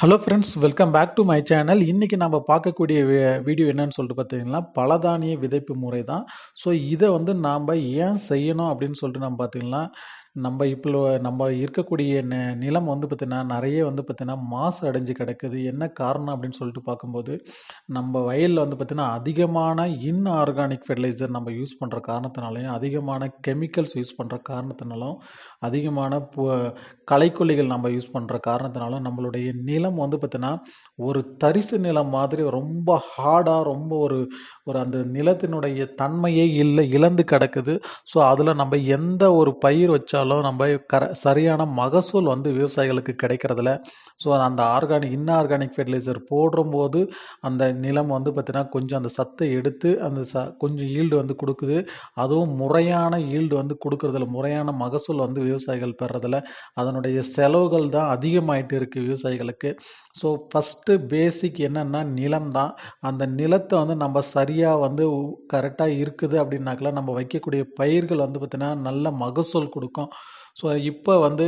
Hello friends welcome back to my channel இன்றைக்கி நம்ம பார்க்கக்கூடிய வீடியோ என்னன்னு சொல்லிட்டு பார்த்தீங்கன்னா பலதானிய விதைப்பு முறை தான். ஸோ இதை வந்து நாம் ஏன் செய்யணும் அப்படின்னு சொல்லிட்டு நம்ம பார்த்தீங்கன்னா நம்ம இப்போ நம்ம இருக்கக்கூடிய நெ நிலம் வந்து பார்த்திங்கன்னா நிறைய வந்து பார்த்திங்கன்னா மாசு அடைஞ்சு கிடக்குது. என்ன காரணம் அப்படின்னு சொல்லிட்டு பார்க்கும்போது நம்ம வயலில் வந்து பார்த்திங்கன்னா அதிகமான இன்ஆர்கானிக் ஃபெர்டிலைசர் நம்ம யூஸ் பண்ணுற காரணத்தினாலையும் அதிகமான கெமிக்கல்ஸ் யூஸ் பண்ணுற காரணத்தினாலும் அதிகமான பு களைக்கொல்லிகள் நம்ம யூஸ் பண்ணுற காரணத்தினாலும் நம்மளுடைய நிலம் வந்து பார்த்திங்கன்னா ஒரு தரிசு நிலம் மாதிரி ரொம்ப ஹார்டாக ரொம்ப ஒரு ஒரு அந்த நிலத்தினுடைய தன்மையே இல்லை இழந்து கிடக்குது. ஸோ அதில் நம்ம எந்த ஒரு பயிர் வச்சாலும் நம்ம கர சரியான மகசூல் வந்து விவசாயிகளுக்கு கிடைக்கிறதில்ல. ஸோ அந்த ஆர்கானிக் இன்ஆர்கானிக் ஃபெர்டிலைசர் போடும்போது அந்த நிலம் வந்து பார்த்திங்கன்னா கொஞ்சம் அந்த சத்தை எடுத்து அந்த ச கொஞ்சம் ஈல்டு வந்து கொடுக்குது. அதுவும் முறையான ஈல்டு வந்து கொடுக்குறதில்ல. முறையான மகசூல் வந்து விவசாயிகள் பெறதில்ல அதனுடைய செலவுகள் தான் அதிகமாயிட்டு இருக்குது விவசாயிகளுக்கு. ஸோ ஃபஸ்ட்டு பேசிக் என்னென்னா நிலம் தான். அந்த நிலத்தை வந்து நம்ம சரியாக வந்து கரெக்டாக இருக்குது அப்படின்னாக்கல நம்ம வைக்கக்கூடிய பயிர்கள் வந்து பார்த்திங்கன்னா நல்ல மகசூல் கொடுக்கும். ஸோ இப்போ வந்து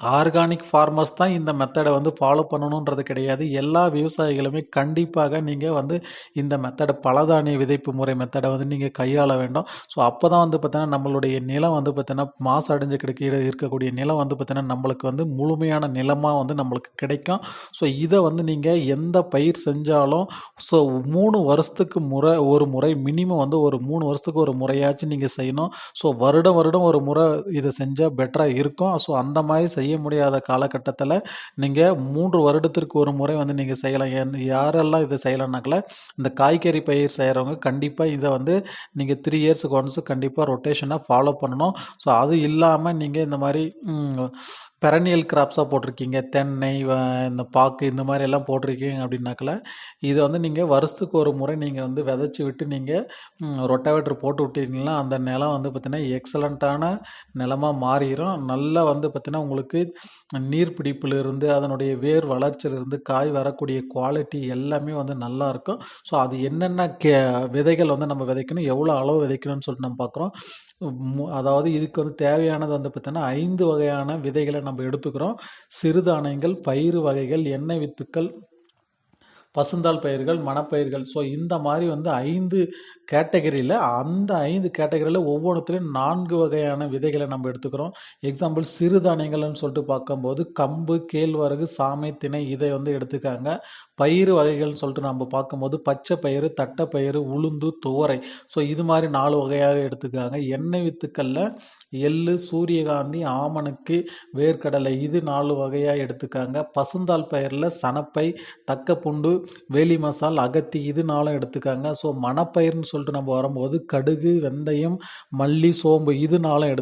ஆர்கானிக் ஃபார்மர்ஸ் தான் இந்த மெத்தடை வந்து ஃபாலோ பண்ணணுன்றது கிடையாது. எல்லா விவசாயிகளுமே கண்டிப்பாக நீங்கள் வந்து இந்த மெத்தடை பலதானிய விதைப்பு முறை மெத்தடை வந்து நீங்கள் கையாள வேண்டும். ஸோ அப்போ தான் வந்து பார்த்தீங்கன்னா நம்மளுடைய நிலம் வந்து பார்த்தீங்கன்னா மாசு அடைஞ்சு கிடைக்க இருக்கக்கூடிய நிலம் வந்து பார்த்தீங்கன்னா நம்மளுக்கு வந்து முழுமையான நிலமாக வந்து நம்மளுக்கு கிடைக்கும். ஸோ இதை வந்து நீங்கள் எந்த பயிர் செஞ்சாலும் ஸோ மூணு வருஷத்துக்கு முறை ஒரு முறை மினிமம் வந்து ஒரு மூணு வருஷத்துக்கு ஒரு முறையாச்சும் நீங்கள் செய்யணும். ஸோ வருடம் வருடம் ஒரு முறை இதை செஞ்சால் பெட்டராக இருக்கும். ஸோ அந்த மாதிரி செய்ய முடியாத காலகட்டத்தில் நீங்கள் மூன்று வருடத்திற்கு ஒரு முறை வந்து நீங்கள் செய்யலாம். எந்த- யாரெல்லாம் இதை செய்யலைனாக்கல இந்த காய்கறி பயிர் செய்கிறவங்க கண்டிப்பாக இதை வந்து நீங்கள் த்ரீ இயர்ஸுக்கு ஒன்ஸ் கண்டிப்பாக ரொட்டேஷனாக ஃபாலோ பண்ணணும். ஸோ அது இல்லாமல் நீங்கள் இந்த மாதிரி பெரனியல் கிராப்ஸாக போட்டிருக்கீங்க. தென்னை இந்த பாக்கு இந்த மாதிரி எல்லாம் போட்டிருக்கீங்க அப்படின்னாக்கல இதை வந்து நீங்கள் வருஷத்துக்கு ஒரு முறை நீங்கள் வந்து விதைச்சி விட்டு நீங்கள் ரொட்டாவேட்டர் போட்டு விட்டீங்கன்னா அந்த நிலம் வந்து பார்த்திங்கன்னா எக்ஸலண்ட்டான நிலமாக மாறிடும் நல்லா வந்து பார்த்திங்கன்னா உங்களுக்கு நீர் பிடிப்பிலிருந்து அதனுடைய வேர் வளர்ச்சியிலிருந்து காய் வரக்கூடிய குவாலிட்டி எல்லாமே வந்து நல்லா இருக்கும். ஸோ அது என்னென்ன கே விதைகள் வந்து நம்ம விதைக்கணும் எவ்வளோ அளவு விதைக்கணும்னு சொல்லிட்டு நம்ம பார்க்குறோம். மு- அதாவது இதுக்கு வந்து தேவையானது வந்து பார்த்திங்கன்னா ஐந்து வகையான விதைகளை நம்ம எடுத்துக்கிறோம். சிறுதானியங்கள் பயிறு வகைகள் எண்ணெய் வித்துக்கள் பசுந்தாள் பயிர்கள் மணப்பயிர்கள். ஸோ இந்த மாதிரி வந்து ஐந்து கேட்டகரியில் அந்த ஐந்து கேட்டகரியில் ஒவ்வொன்றுத்துலேயும் நான்கு வகையான விதைகளை நம்ம எடுத்துக்கிறோம். எக்ஸாம்பிள் சிறுதானியங்கள்னு சொல்லிட்டு பார்க்கும்போது கம்பு கேழ்வரகு சாமை திணை இதை வந்து எடுத்துக்காங்க. பயிறு வகைகள்னு சொல்லிட்டு நம்ம பார்க்கும்போது பச்சை பயிறு தட்டைப்பயிறு உளுந்து துவரை. ஸோ இது மாதிரி நாலு வகையாக எடுத்துக்காங்க. எண்ணெய் வித்துக்களில் எள்ளு சூரியகாந்தி ஆமணுக்கு வேர்க்கடலை இது நாலு வகையாக எடுத்துக்காங்க. பசுந்தால் பயிரில் சணப்பை தக்கப்புண்டு வேலி மசால் அகத்தி இது நாளும் எடுத்துக்காங்க. ஸோ மணப்பயிர்னு சொல்லிட்டு நம்ம வரும்போது கடுகு வெந்தயம் மல்லி சோம்பு இது நாளும்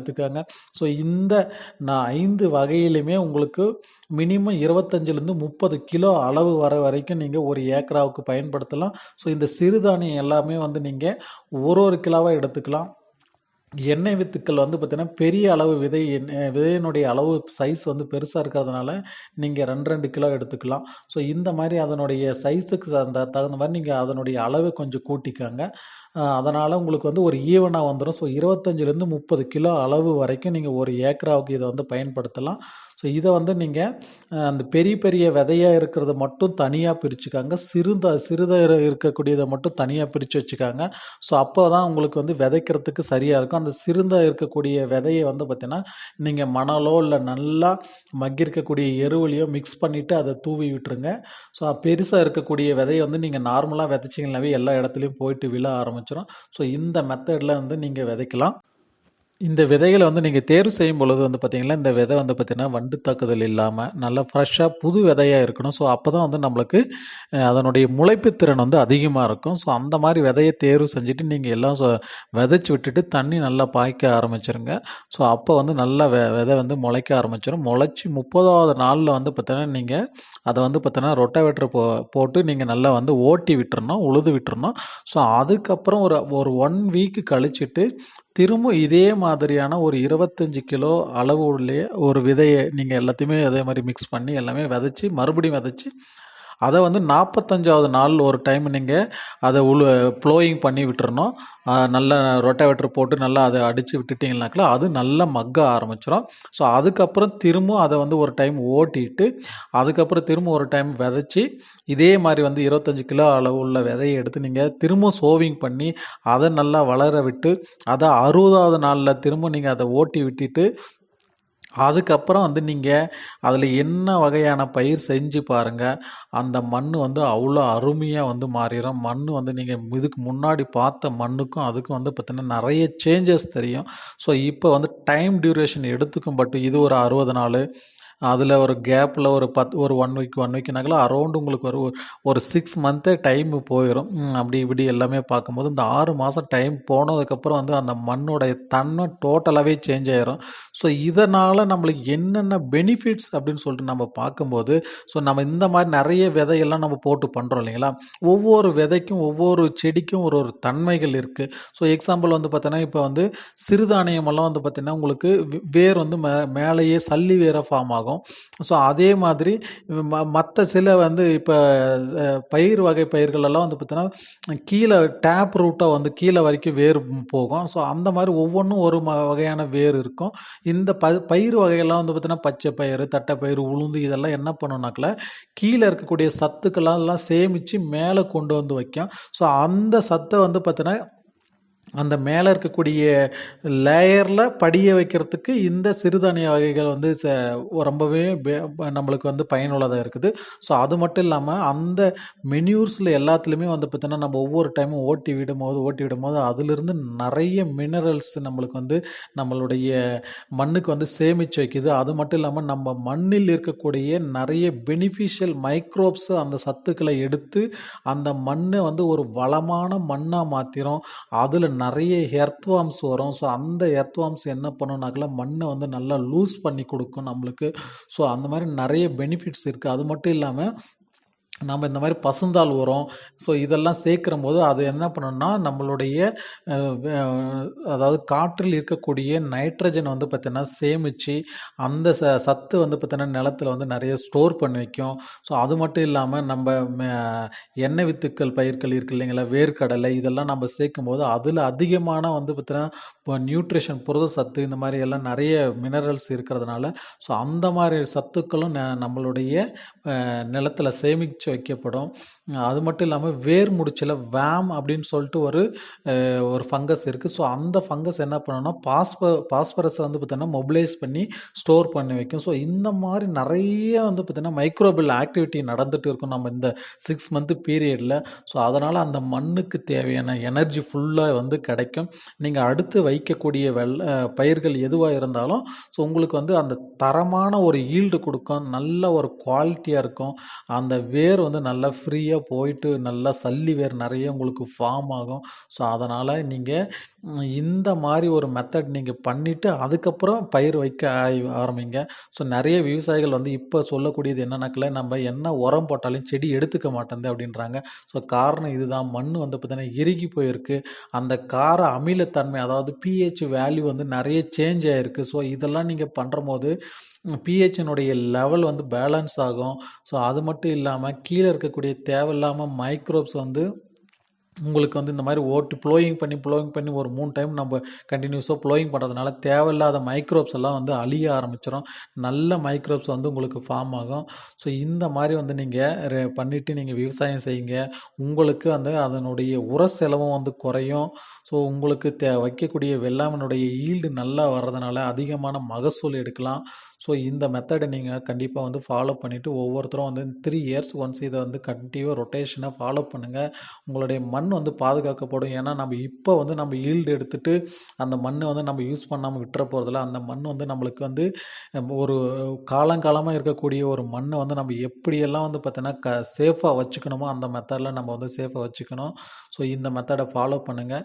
ஸோ இந்த நான் ஐந்து வகையிலுமே உங்களுக்கு மினிமம் இருபத்தஞ்சிலேருந்து முப்பது கிலோ அளவு வர வரைக்கும் நீங்கள் ஒரு ஏக்கராவுக்கு பயன்படுத்தலாம். ஸோ இந்த சிறுதானியம் எல்லாமே வந்து நீங்கள் ஒரு ஒரு கிலோவாக எடுத்துக்கலாம். எண்ணெய் வித்துக்கள் வந்து பார்த்தீங்கன்னா பெரிய அளவு விதை எண்ணெய் விதையினுடைய அளவு சைஸ் வந்து பெருசாக இருக்கிறதுனால நீங்கள் ரெண்டு ரெண்டு கிலோ எடுத்துக்கலாம். ஸோ இந்த மாதிரி அதனுடைய சைஸுக்கு அந்த தகுந்த மாதிரி நீங்கள் அதனுடைய அளவை கொஞ்சம் கூட்டிக்கோங்க. அதனால் உங்களுக்கு வந்து ஒரு ஈவனாக வந்துடும் ஸோ இருபத்தஞ்சிலேருந்து முப்பது கிலோ அளவு வரைக்கும் நீங்கள் ஒரு ஏக்கராவுக்கு இதை வந்து பயன்படுத்தலாம். ஸோ இதை வந்து நீங்கள் அந்த பெரிய பெரிய விதையாக இருக்கிறத மட்டும் தனியாக பிரிச்சுக்காங்க. சிறுத சிறுதாக இருக்கக்கூடியதை மட்டும் தனியாக பிரித்து வச்சுக்காங்க. ஸோ அப்போ தான் உங்களுக்கு வந்து விதைக்கிறதுக்கு சரியாக இருக்கும். அந்த சிறுதாக இருக்கக்கூடிய விதையை வந்து பார்த்திங்கன்னா நீங்கள் மணலோ இல்லை நல்லா மக்கியிருக்கக்கூடிய எருவுலையோ மிக்ஸ் பண்ணிவிட்டு அதை தூவி விட்டுருங்க. ஸோ பெருசாக இருக்கக்கூடிய விதையை வந்து நீங்கள் நார்மலாக விதைச்சிங்கனாவே எல்லா இடத்துலையும் போயிட்டு விழ ஆரம்பிச்சிடும் ஸோ இந்த மெத்தடில் வந்து நீங்கள் விதைக்கலாம். இந்த விதைகளை வந்து நீங்கள் தேர்வு செய்யும் பொழுது வந்து பார்த்தீங்கன்னா இந்த விதை வந்து பார்த்திங்கன்னா வண்டு தாக்குதல் இல்லாமல் நல்லா ஃப்ரெஷ்ஷாக புது விதையாக இருக்கணும். ஸோ அப்போ தான் வந்து நம்மளுக்கு அதனுடைய முளைப்பு திறன் வந்து அதிகமாக இருக்கும். ஸோ அந்த மாதிரி விதையை தேர்வு செஞ்சுட்டு நீங்கள் எல்லாம் சொ- விதைச்சி விட்டுட்டு தண்ணி நல்லா பாய்க்க ஆரம்பிச்சிருங்க. ஸோ அப்போ வந்து நல்லா வெ விதை வந்து முளைக்க ஆரம்பிச்சிடும் முளைச்சி முப்பதாவது நாளில் வந்து பார்த்தீங்கன்னா நீங்கள் அதை வந்து பார்த்தீங்கன்னா ரொட்டாவேட்டர் போ போட்டு நீங்கள் நல்லா வந்து ஓட்டி விட்டுறணும் உழுது விட்டுறணும். ஸோ அதுக்கப்புறம் ஒரு ஒரு ஒன் வீக் கழிச்சுட்டு திரும்ப இதே மாதிரியான ஒரு இருபத்தஞ்சி கிலோ அளவு உள்ள ஒரு விதையை நீங்கள் எல்லாத்தையுமே அதே மாதிரி மிக்ஸ் பண்ணி எல்லாமே விதைச்சி மறுபடியும் விதைச்சி அதை வந்து நாற்பத்தஞ்சாவது நாள் ஒரு டைம் நீங்கள் அதை உழு ப்ளோயிங் பண்ணி விட்டுறணும். நல்ல ரொட்டாவேட்டர் போட்டு நல்லா அதை அடித்து விட்டுட்டிங்கனாக்கா அது நல்லா மக்க ஆரம்பிச்சிடும் ஸோ அதுக்கப்புறம் திரும்ப அதை வந்து ஒரு டைம் ஓட்டிட்டு அதுக்கப்புறம் திரும்ப ஒரு டைம் விதைச்சி இதே மாதிரி வந்து இருபத்தஞ்சி கிலோ அளவு உள்ள விதையை எடுத்து நீங்கள் திரும்ப சோவிங் பண்ணி அதை நல்லா வளர விட்டு அதை அறுபதாவது நாளில் திரும்ப நீங்கள் அதை ஓட்டி விட்டுட்டு அதுக்கப்புறம் வந்து நீங்கள் அதில் என்ன வகையான பயிர் செஞ்சு பாருங்கள் அந்த மண் வந்து அவ்வளோ அருமையாக வந்து மாறிடும் மண் வந்து நீங்கள் இதுக்கு முன்னாடி பார்த்த மண்ணுக்கும் அதுக்கும் வந்து பார்த்திங்கன்னா நிறைய சேஞ்சஸ் தெரியும். ஸோ இப்போ வந்து டைம் டியூரேஷன் எடுத்துக்கும் பட் இது ஒரு அறுபது நாள். அதில் ஒரு கேப்பில் ஒரு பத் ஒரு ஒன் வீக் ஒன் வீக்னாக்கல அரௌண்ட் உங்களுக்கு ஒரு ஒரு சிக்ஸ் மந்த்தே டைம் போயிடும் அப்படி இப்படி எல்லாமே பார்க்கும்போது இந்த ஆறு மாதம் டைம் போனதுக்கப்புறம் வந்து அந்த மண்ணோடைய தன்மை டோட்டலாகவே சேஞ்ச் ஆயிரும். ஸோ இதனால் நம்மளுக்கு என்னென்ன பெனிஃபிட்ஸ் அப்படின்னு சொல்லிட்டு நம்ம பார்க்கும்போது ஸோ நம்ம இந்த மாதிரி நிறைய விதையெல்லாம் நம்ம போட்டு பண்ணுறோம் இல்லைங்களா? ஒவ்வொரு விதைக்கும் ஒவ்வொரு செடிக்கும் ஒரு ஒரு தன்மைகள் இருக்குது ஸோ எக்ஸாம்பிள் வந்து பார்த்தீங்கன்னா இப்போ வந்து சிறுதானியமெல்லாம் வந்து பார்த்திங்கன்னா உங்களுக்கு வேர் வந்து மே மேலேயே சல்லி வேற ஃபார்ம் ஆகும். ஆகும். ஸோ அதே மாதிரி ம மற்ற சில வந்து இப்போ பயிர் வகை பயிர்களெல்லாம் வந்து பார்த்தீங்கன்னா கீழே டேப் ரூட்டாக வந்து கீழே வரைக்கும் வேர் போகும். ஸோ அந்த மாதிரி ஒவ்வொன்றும் ஒரு ம வகையான வேர் இருக்கும். இந்த ப பயிர் வகையெல்லாம் வந்து பார்த்தீங்கன்னா பச்சை பயிர் தட்டைப்பயிர் உளுந்து இதெல்லாம் என்ன பண்ணுனாக்கில் கீழே இருக்கக்கூடிய சத்துக்கெல்லாம் சேமித்து மேலே கொண்டு வந்து வைக்கும். ஸோ அந்த சத்தை வந்து பார்த்தீங்கன்னா அந்த மேலே இருக்கக்கூடிய லேயரில் படிய வைக்கிறதுக்கு இந்த சிறுதானிய வகைகள் வந்து ச ரொம்பவே நம்மளுக்கு வந்து பயனுள்ளதாக இருக்குது. ஸோ அது மட்டும் இல்லாமல் அந்த மெனியூர்ஸில் எல்லாத்துலேயுமே வந்து பார்த்தீங்கன்னா நம்ம ஒவ்வொரு டைமும் ஓட்டி விடும்போது ஓட்டி விடும் போது அதிலிருந்து நிறைய மினரல்ஸ் நம்மளுக்கு வந்து நம்மளுடைய மண்ணுக்கு வந்து சேமித்து வைக்குது. அது மட்டும் இல்லாமல் நம்ம மண்ணில் இருக்கக்கூடிய நிறைய பெனிஃபிஷியல் மைக்ரோப்ஸ் அந்த சத்துக்களை எடுத்து அந்த மண்ணை வந்து ஒரு வளமான மண்ணாக மாற்றிடும் அதில் நிறைய எர்த்வாம்ஸ் வரும். ஸோ அந்த எர்த்வாம்ஸ் என்ன பண்ணுனாக்கல மண்ணை வந்து நல்லா லூஸ் பண்ணி கொடுக்கும் நம்மளுக்கு. ஸோ அந்த மாதிரி நிறைய பெனிஃபிட்ஸ் இருக்குது அது மட்டும் இல்லாமல் நம்ம இந்த மாதிரி பசுந்தால் உரம் ஸோ இதெல்லாம் சேர்க்குற போது அது என்ன பண்ணணும்னா நம்மளுடைய அதாவது காற்றில் இருக்கக்கூடிய நைட்ரஜன் வந்து பார்த்திங்கன்னா சேமித்து அந்த ச சத்து வந்து பார்த்திங்கன்னா நிலத்தில் வந்து நிறைய ஸ்டோர் பண்ணி வைக்கும். ஸோ அது மட்டும் இல்லாமல் நம்ம எண்ணெய் வித்துக்கள் பயிர்கள் இருக்கு இல்லைங்களா வேர்க்கடலை இதெல்லாம் நம்ம சேர்க்கும் போது அதில் அதிகமான வந்து பார்த்திங்கன்னா இப்போ நியூட்ரிஷன் புரத சத்து இந்த மாதிரி எல்லாம் நிறைய மினரல்ஸ் இருக்கிறதுனால ஸோ அந்த மாதிரி சத்துக்களும் நம்மளுடைய நிலத்தில் சேமிச்சு வைக்கப்படும். அது மட்டும் இல்லாமல் வேர் முடிச்சில் வேம் அப்படின்னு சொல்லிட்டு ஒரு ஒரு ஃபங்கஸ் இருக்குது ஸோ அந்த ஃபங்கஸ் என்ன பண்ணணும்னா பாஸ்ப பாஸ்பரஸை வந்து பார்த்திங்கன்னா மொபிலைஸ் பண்ணி ஸ்டோர் பண்ணி வைக்கும். ஸோ இந்த மாதிரி நிறைய வந்து பார்த்திங்கன்னா மைக்ரோபில் ஆக்டிவிட்டி நடந்துகிட்டு இருக்கும் நம்ம இந்த சிக்ஸ் மந்த்து பீரியடில். ஸோ அதனால் அந்த மண்ணுக்கு தேவையான எனர்ஜி ஃபுல்லாக வந்து கிடைக்கும். நீங்கள் அடுத்து வைக்கக்கூடிய வெள்ள பயிர்கள் எதுவாக இருந்தாலும் ஸோ உங்களுக்கு வந்து அந்த தரமான ஒரு ஈல்டு கொடுக்கும். நல்ல ஒரு குவாலிட்டியாக இருக்கும். அந்த வேர் வேர் வந்து நல்லா ஃப்ரீயாக போயிட்டு நல்லா சல்லி வேர் நிறைய உங்களுக்கு ஃபார்ம் ஆகும். ஸோ அதனால் நீங்கள் இந்த மாதிரி ஒரு மெத்தட் நீங்கள் பண்ணிவிட்டு அதுக்கப்புறம் பயிர் வைக்க ஆரம்பிங்க. ஸோ நிறைய விவசாயிகள் வந்து இப்போ சொல்லக்கூடியது என்னன்னாக்கில் நம்ம என்ன உரம் போட்டாலும் செடி எடுத்துக்க மாட்டேங்குது அப்படின்றாங்க. ஸோ காரணம் இதுதான். மண் வந்து பார்த்தீங்கன்னா இறுகி போயிருக்கு. அந்த கார அமிலத்தன்மை அதாவது பிஹெச் வேல்யூ வந்து நிறைய சேஞ்ச் ஆகிருக்கு ஸோ இதெல்லாம் நீங்கள் பண்ணுற போது பிஹெச்சினுடைய லெவல் வந்து பேலன்ஸ் ஆகும். ஸோ அது மட்டும் இல்லாமல் கீழே இருக்கக்கூடிய தேவையில்லாமல் மைக்ரோப்ஸ் வந்து உங்களுக்கு வந்து இந்த மாதிரி ஓட்டு ப்ளோயிங் பண்ணி ப்ளோயிங் பண்ணி ஒரு மூணு டைம் நம்ம கண்டினியூஸாக ப்ளோயிங் பண்ணுறதுனால தேவையில்லாத மைக்ரோப்ஸ் எல்லாம் வந்து அழிய ஆரம்பிச்சிடும் நல்ல மைக்ரோப்ஸ் வந்து உங்களுக்கு ஃபார்ம் ஆகும். ஸோ இந்த மாதிரி வந்து நீங்கள் பண்ணிவிட்டு நீங்கள் விவசாயம் செய்யுங்க. உங்களுக்கு வந்து அதனுடைய உர செலவும் வந்து குறையும். ஸோ உங்களுக்கு தே வைக்கக்கூடிய வெள்ளாமனுடைய ஈல்டு நல்லா வர்றதுனால அதிகமான மகசூல் எடுக்கலாம். ஸோ இந்த மெத்தடை நீங்கள் கண்டிப்பாக வந்து ஃபாலோ பண்ணிவிட்டு ஒவ்வொருத்தரும் வந்து த்ரீ இயர்ஸ் ஒன்ஸ் இதை வந்து கண்டிப்பாக ரொட்டேஷனாக ஃபாலோ பண்ணுங்கள் உங்களுடைய மண் வந்து பாதுகாக்கப்படும். ஏன்னா நம்ம இப்போ வந்து நம்ம ஈல்டு எடுத்துகிட்டு அந்த மண்ணை வந்து நம்ம யூஸ் பண்ணாமல் விட்டுற போகிறதில்ல அந்த மண் வந்து நம்மளுக்கு வந்து ஒரு காலங்காலமாக இருக்கக்கூடிய ஒரு மண்ணை வந்து நம்ம எப்படியெல்லாம் வந்து பார்த்தோன்னா க சேஃபாக வச்சுக்கணுமோ அந்த மெத்தடில் நம்ம வந்து சேஃபாக வச்சுக்கணும். ஸோ இந்த மெத்தடை ஃபாலோ பண்ணுங்கள்